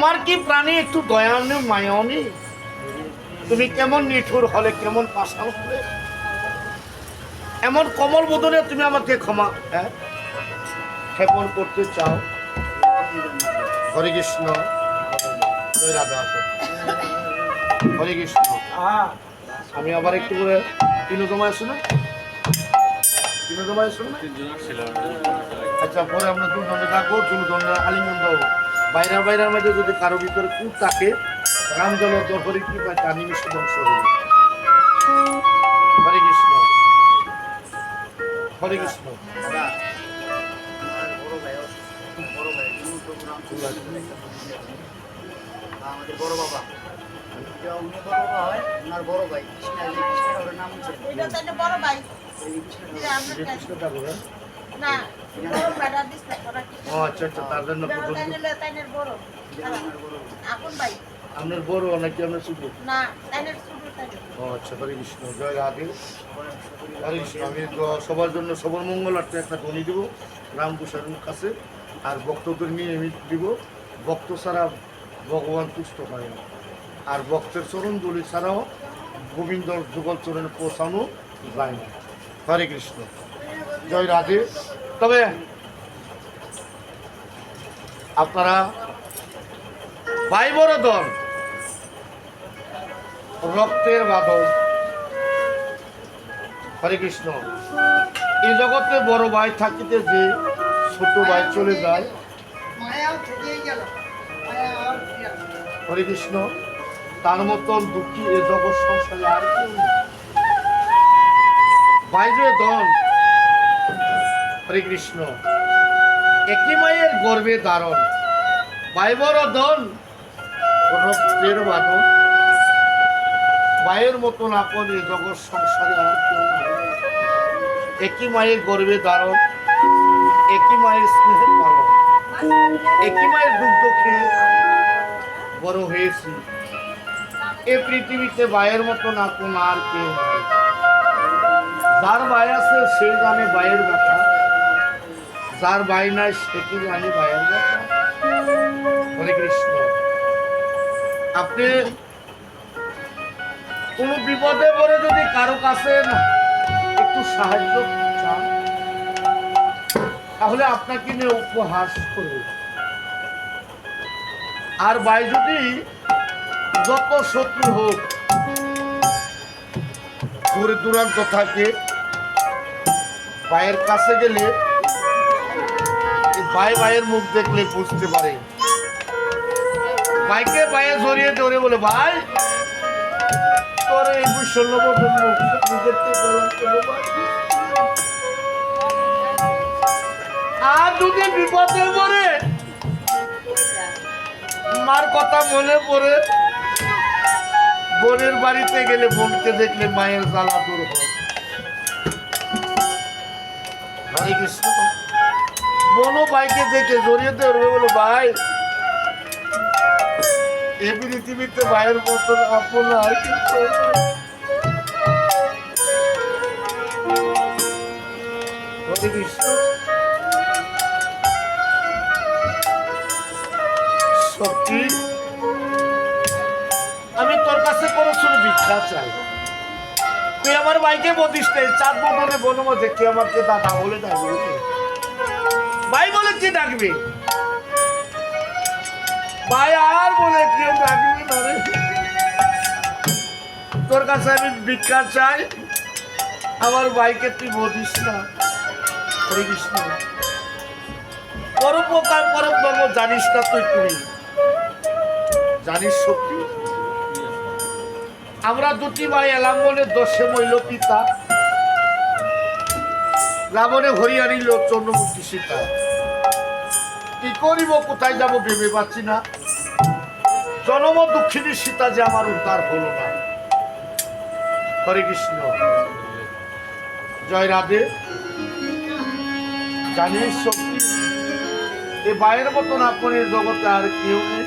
তোমার কি প্রাণী একটু দয়া নেই মায়াও নেই তুমি কেমন নিঠুর হলে কেমন পাশাও হলে? এমন কমল বোধনে তুমি আমাকে ক্ষমা হ্যাঁ? ক্ষেপণ করতে চাও? হরে কৃষ্ণ। রাধা হরে কৃষ্ণ। আমি আবার একটু করে তিনোদমায় আসো না তিনোদমায় আসো না আচ্ছা পরে আমরা দুজনে থাকব দুজনে আলিঙ্গন দেবো বাইরে বাইরের মধ্যে যদি কারও ভিতরে কুট থাকে রাম জল হরি কৃপা টানি মিশ্র ধ্বংস হইবে। হরে কৃষ্ণ হরে কৃষ্ণ আমাদের বড় বাবা উনি বড় বাবা হয় ওনার বড় ভাই কৃষ্ণা কৃষ্ণা ওর নাম হচ্ছে এটা তো বড় ভাই। কৃষ্ণ ঠাকুর আচ্ছা আচ্ছা তার জন্য আপনার বড় নাকি আপনার ছোট? না আচ্ছা হরে কৃষ্ণ জয় রাধে। হরে কৃষ্ণ আমি সবার জন্য সবার মঙ্গলার্থে একটা ধ্বনি দেবো। রামপ্রসাদের কাছে আর ভক্তদের নিয়ে আমি দিব। ভক্ত ছাড়া ভগবান তুষ্ট হয় না। আর ভক্তের চরণ দলি ছাড়াও গোবিন্দ যুগল চরণে পৌঁছানো যায় না। হরে কৃষ্ণ জয় রাধে। তবে আপনারা ভাই বড় দল রক্তের বাদল হরে কৃষ্ণ। এই জগতে বড় ভাই থাকিতে যে ছোট ভাই চলে যায় হরে কৃষ্ণ তার মতন দুঃখী এ জগৎ সংসারে আর কেউ বাইরে দল হরে কৃষ্ণ একই মায়ের গর্বে দারণ বাইবর দল রক্তের বাদন মায়ের মতন আপন এ জগৎ সংসারে একই মায়ের গর্বে দারণ একই মায়ের স্নেহের পালন। একই মায়ের দুগ্ধ খেয়ে বড় হয়েছি। এ পৃথিবীতে বায়ের মতন আপন আর কেউ যার বাই আছে সে জানে বায়ের ব্যথা। যার বাই নাই সে কি জানে ব্যথা হরে কৃষ্ণ। আপনি কোনো বিপদে পড়ে যদি কারও কাছে একটু সাহায্য চান, তাহলে আপনাকে নিয়ে উপহাস করবে। আর ভাই যদি যত শত্রু হোক, দূরে দূরান্ত থাকে ভাইয়ের কাছে গেলে ভাই ভাইয়ের মুখ দেখলে বুঝতে পারে। ভাইকে ভাইয়ে জড়িয়ে ধরে বলে, ভাই, তোর এই ষোলো বছর মুখ ভাই। আর যদি বিপদে পড়ে, মার কথা মনে পড়ে, বোনের বাড়িতে গেলে বোনকে দেখলে মায়ের জ্বালা দূর হয়। হরে কৃষ্ণ। বোনও ভাইকে দেখে জড়িয়ে ধরবে বলো ভাই, এই পৃথিবীতে ভাইয়ের মতন আপন আর কিন্তু সত্যি? আমি তোর কাছে কোনো শুধু ভিক্ষা চাই তুই আমার নাই চার বদলে বলো মধ্যে কে আমাকে দাদা বলে ডাকবে? ভাই বলে কি ডাকবে। ভাই আর বলে কেউ ডাকবে না তোর কাছে আমি ভিক্ষা চাই। আমার ভাইকে তুই বলিস না হরে কৃষ্ণ পরোপকার পরম ধর্ম জানিস না তুই তুমি জানিস সত্যি? আমরা দুটি ভাই এলাম বলে দশে মইল পিতা। রাবণে হরি আনিল চন্দ্রমূর্তি সীতা কি করিব, কোথায় যাব ভেবে পাচ্ছি না। জনম দুঃখিনী সীতা যে আমার উদ্ধার হলো না। হরে কৃষ্ণ। জয় রাধে। জানিস সত্যি এ বাইরের মতন আপন এই জগতে আর কেউ নেই।